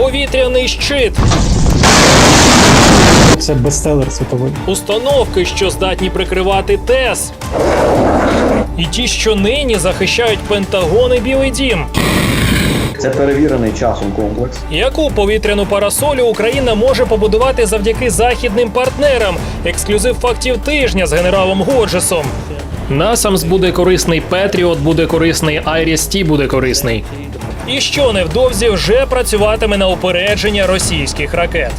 повітряний щит, Це бестселер світовий. установки, що здатні прикривати ТЕС. І ті, що нині захищають Пентагон і Білий Дім. Це перевірений часом комплекс. Яку повітряну парасолю Україна може побудувати завдяки західним партнерам? Ексклюзив фактів тижня з генералом Годжесом. Насамс буде корисний, Петріот буде корисний, Айріс Ті буде корисний. І що невдовзі вже працюватиме на упередження російських ракет.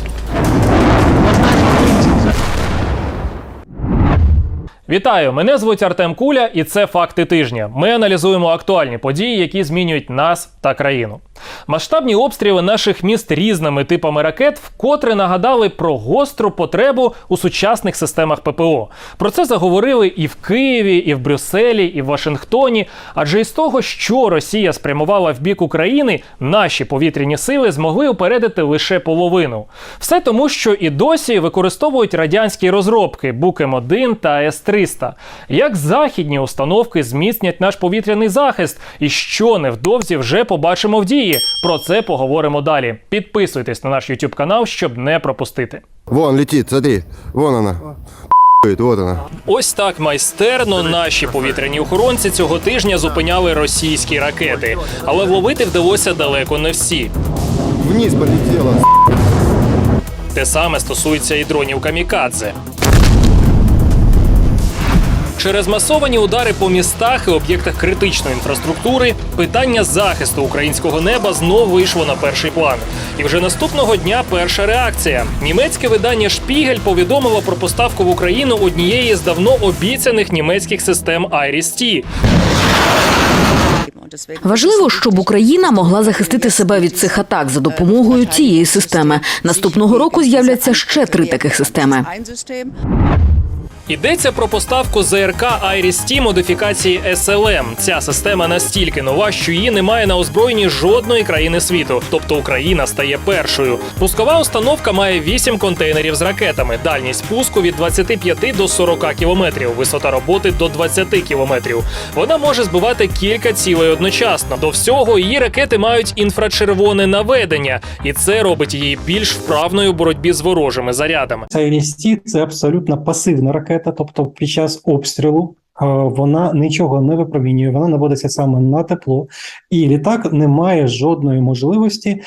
Вітаю! Мене звуть Артем Куля, і це факти тижня. Ми аналізуємо актуальні події, які змінюють нас та країну. Масштабні обстріли наших міст різними типами ракет вкотре нагадали про гостру потребу у сучасних системах ППО. Про це заговорили і в Києві, і в Брюсселі, і в Вашингтоні. Адже із того, що Росія спрямувала в бік України, наші повітряні сили змогли упередити лише половину. Все тому, що і досі використовують радянські розробки Букем 1 та С-300. Як західні установки зміцнять наш повітряний захист, і що невдовзі вже побачимо в дії. Про це поговоримо далі. Підписуйтесь на наш YouTube канал, щоб не пропустити. Вон летит, смотри, вон она. Вот она. Ось так майстерно наші повітряні охоронці цього тижня зупиняли російські ракети, але вловити вдалося далеко не всі. Вниз полетела. Те саме стосується і дронів камікадзе. Через масовані удари по містах і об'єктах критичної інфраструктури питання захисту українського неба знов вийшло на перший план. І вже наступного дня перша реакція. Німецьке видання Шпігель повідомило про поставку в Україну однієї з давно обіцяних німецьких систем Iris-T. Важливо, щоб Україна могла захистити себе від цих атак за допомогою цієї системи. Наступного року з'являться ще три таких системи. Йдеться про поставку ЗРК Iris-T модифікації SLM. Ця система настільки нова, що її немає на озброєнні жодної країни світу. Тобто Україна стає першою. Пускова установка має 8 контейнерів з ракетами. Дальність пуску від 25 до 40 кілометрів, висота роботи до 20 кілометрів. Вона може збивати кілька цілей одночасно. До всього її ракети мають інфрачервоне наведення, і це робить її більш вправною у боротьбі з ворожими зарядами. IRIS-T – це абсолютно пасивна ракета, тобто під час обстрілу е, вона нічого не випромінює, вона наводиться саме на тепло, і літак не має жодної можливості е,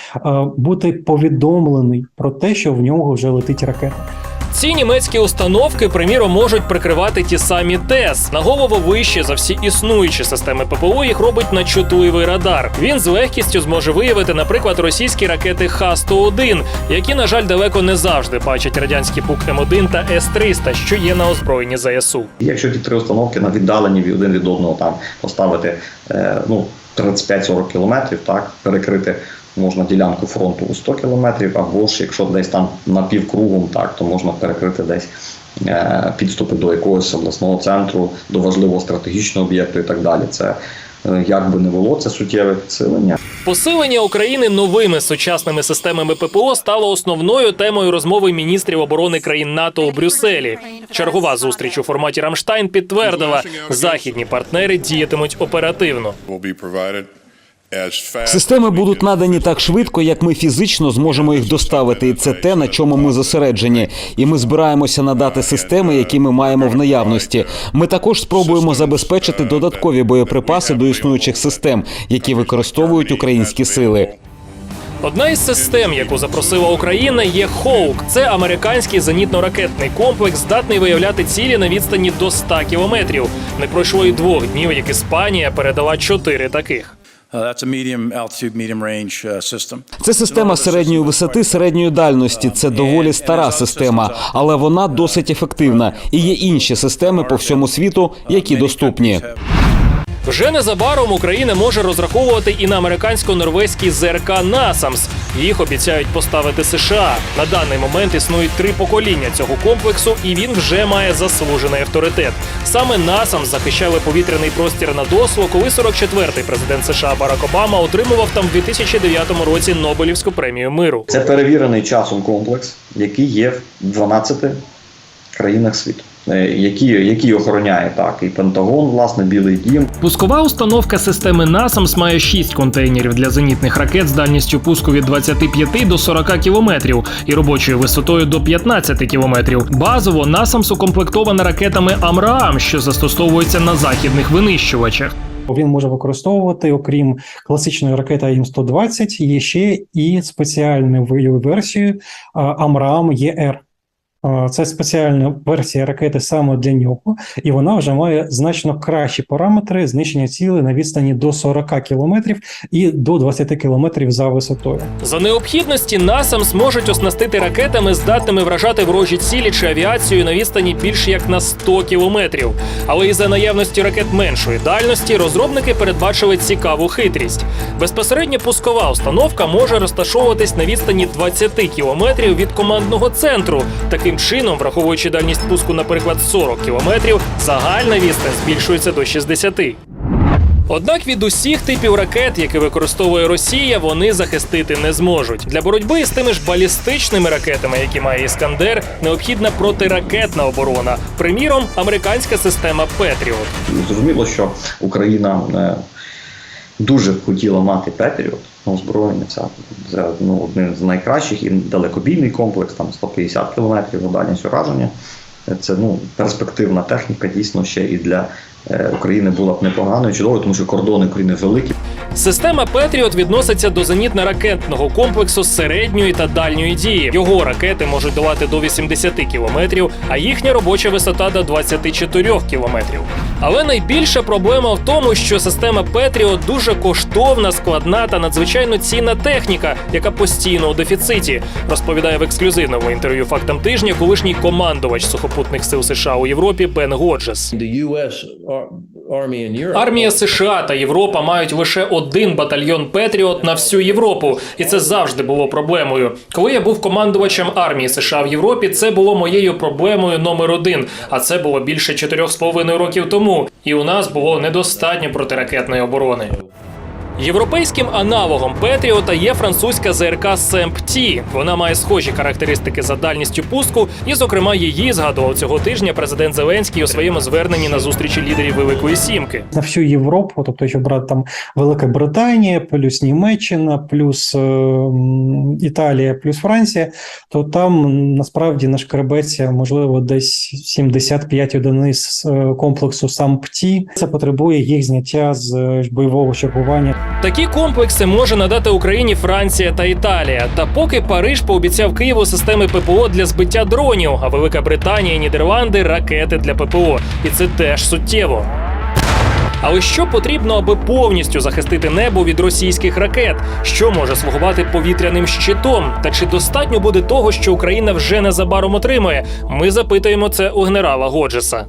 бути повідомлений про те, що в нього вже летить ракета. Ці німецькі установки, приміром, можуть прикривати ті самі ТЕС. На голову вище за всі існуючі системи ППО їх робить начутливий радар. Він з легкістю зможе виявити, наприклад, російські ракети Х-101, які, на жаль, далеко не завжди бачать радянські ПУК М1 та С-300, що є на озброєнні ЗСУ. Якщо ті три установки на віддалені від один від одного там поставити е, ну, 35-40 кілометрів, так, перекрити можна ділянку фронту у 100 кілометрів, або ж якщо десь там напівкругом, так, то можна перекрити десь е, підступи до якогось обласного центру, до важливого стратегічного об'єкту і так далі. Це е, як би не було, це суттєве підсилення. Посилення України новими сучасними системами ППО стало основною темою розмови міністрів оборони країн НАТО у Брюсселі. Чергова зустріч у форматі Рамштайн підтвердила, західні партнери діятимуть оперативно. Системи будуть надані так швидко, як ми фізично зможемо їх доставити, і це те, на чому ми зосереджені. І ми збираємося надати системи, які ми маємо в наявності. Ми також спробуємо забезпечити додаткові боєприпаси до існуючих систем, які використовують українські сили. Одна із систем, яку запросила Україна, є Хоук. Це американський зенітно-ракетний комплекс, здатний виявляти цілі на відстані до 100 кілометрів. Не пройшло й двох днів, як Іспанія передала чотири таких. Uh, uh. Це система середньої висоти, середньої дальності. Це доволі стара система, але вона досить ефективна. І є інші системи по всьому світу, які доступні. Вже незабаром Україна може розраховувати і на американсько-норвезький ЗРК Насамс. Їх обіцяють поставити США. На даний момент існують три покоління цього комплексу, і він вже має заслужений авторитет. Саме Насамс захищали повітряний простір над Осло, коли 44-й президент США Барак Обама отримував там в 2009 році Нобелівську премію миру. Це перевірений часом комплекс, який є в 12 країнах світу. Е, які, які охороняє так і Пентагон, власне, Білий Дім. Пускова установка системи NASAMS має 6 контейнерів для зенітних ракет з дальністю пуску від 25 до 40 кілометрів і робочою висотою до 15 кілометрів. Базово NASAMS укомплектована ракетами Амраам, що застосовуються на західних винищувачах. Він може використовувати, окрім класичної ракети АІМ-120, є ще і спеціальну версію Амрам ЄР. Це спеціальна версія ракети саме для нього, і вона вже має значно кращі параметри знищення цілей на відстані до 40 кілометрів і до 20 кілометрів за висотою. За необхідності NASAMS можуть оснастити ракетами, здатними вражати ворожі цілі чи авіацію на відстані більш як на 100 кілометрів. Але і за наявності ракет меншої дальності розробники передбачили цікаву хитрість. Безпосередньо пускова установка може розташовуватись на відстані 20 кілометрів від командного центру. Таким чином, враховуючи дальність пуску, наприклад, 40 кілометрів, загальна відстань збільшується до 60. Однак від усіх типів ракет, які використовує Росія, вони захистити не зможуть. Для боротьби з тими ж балістичними ракетами, які має Іскандер, необхідна протиракетна оборона. Приміром, американська система Петріот. Зрозуміло, що Україна е, дуже хотіла мати Петріот озброєння. Ця це ну, один з найкращих і далекобійний комплекс, там 150 кілометрів на дальність ураження. Це ну, перспективна техніка, дійсно ще і для е, України була б непоганою, чудовою, тому що кордони України великі. Система Петріот відноситься до зенітно-ракетного комплексу середньої та дальньої дії. Його ракети можуть долати до 80 кілометрів, а їхня робоча висота до 24 кілометрів. Але найбільша проблема в тому, що система Петріот дуже коштовна, складна та надзвичайно цінна техніка, яка постійно у дефіциті, розповідає в ексклюзивному інтерв'ю фактам тижня колишній командувач сухопутних сил США у Європі Бен Годжес. Армія США та Європа мають лише один батальйон Петріот на всю Європу, і це завжди було проблемою. Коли я був командувачем армії США в Європі, це було моєю проблемою номер один. А це було більше 4,5 років тому. І у нас було недостатньо протиракетної оборони. Європейським аналогом Петріота є французька ЗРК СЕМП-Ті. Вона має схожі характеристики за дальністю пуску, і, зокрема, її згадував цього тижня президент Зеленський у своєму зверненні на зустрічі лідерів Великої Сімки. на всю Європу, тобто, якщо брати там Велика Британія, плюс Німеччина, плюс е, Італія, плюс Франція, то там насправді нашкребеться можливо десь 75 одиниць е, комплексу сам ПТІ. Це потребує їх зняття з е, бойового чергування. Такі комплекси може надати Україні Франція та Італія. Та поки Париж пообіцяв Києву системи ППО для збиття дронів, а Велика Британія і Нідерланди ракети для ППО. І це теж суттєво. Але що потрібно, аби повністю захистити небо від російських ракет? Що може слугувати повітряним щитом? Та чи достатньо буде того, що Україна вже незабаром отримає? Ми запитуємо це у генерала Годжеса.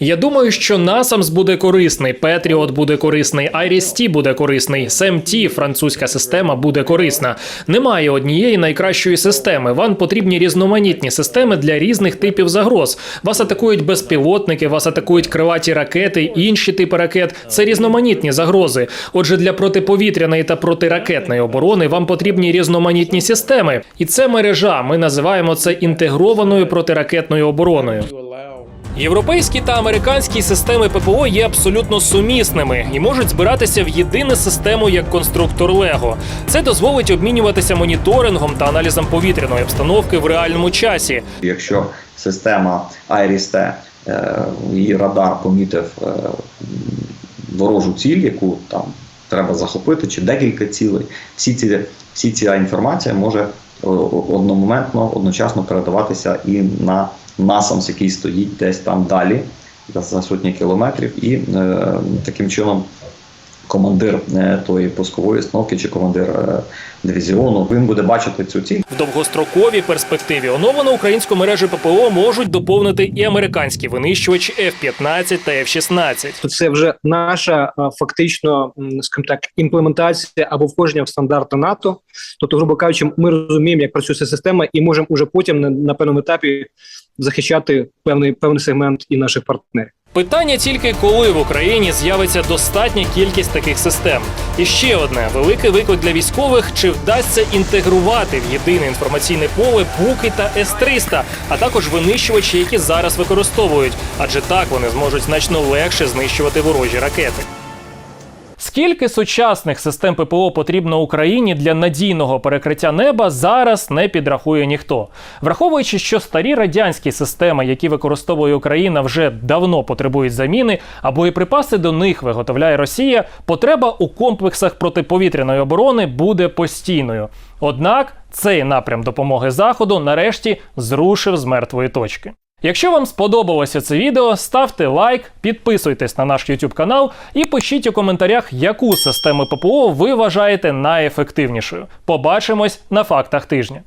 Я думаю, що NASAMS буде корисний, Patriot буде корисний, Iris-T буде корисний, SAM-T, французька система, буде корисна. Немає однієї найкращої системи. Вам потрібні різноманітні системи для різних типів загроз. Вас атакують безпілотники, вас атакують крилаті ракети, інші типи ракет. Це різноманітні загрози. Отже, для протиповітряної та протиракетної оборони вам потрібні різноманітні системи. І це мережа. Ми називаємо це інтегрованою протиракетною обороною. Європейські та американські системи ППО є абсолютно сумісними і можуть збиратися в єдину систему як конструктор Лего. Це дозволить обмінюватися моніторингом та аналізом повітряної обстановки в реальному часі. Якщо система IRIS-T, е, її радар помітив е, ворожу ціль, яку там треба захопити, чи декілька цілей, всі ці, всі ця інформація може о- одномоментно, одночасно передаватися і на NASAMS, який стоїть десь там далі, за сотні кілометрів, і е, таким чином. Командир е, тої пускової установки чи командир е, дивізіону він буде бачити цю ціль. В довгостроковій перспективі оновлену українську мережу ППО можуть доповнити і американські винищувачі F-15 та F-16. це вже наша фактично, скажімо так, імплементація або входження в стандарти НАТО. Тобто, грубо кажучи, ми розуміємо, як працює ця система, і можемо уже потім на, на певному етапі захищати певний певний сегмент і наших партнерів. Питання тільки коли в Україні з'явиться достатня кількість таких систем. І ще одне великий виклик для військових: чи вдасться інтегрувати в єдине інформаційне поле буки та С-300, а також винищувачі, які зараз використовують, адже так вони зможуть значно легше знищувати ворожі ракети. Скільки сучасних систем ППО потрібно Україні для надійного перекриття неба, зараз не підрахує ніхто. Враховуючи, що старі радянські системи, які використовує Україна, вже давно потребують заміни, а боєприпаси до них виготовляє Росія, потреба у комплексах протиповітряної оборони буде постійною. Однак цей напрям допомоги Заходу нарешті зрушив з мертвої точки. Якщо вам сподобалося це відео, ставте лайк, підписуйтесь на наш YouTube канал і пишіть у коментарях, яку систему ППО ви вважаєте найефективнішою. Побачимось на фактах тижня.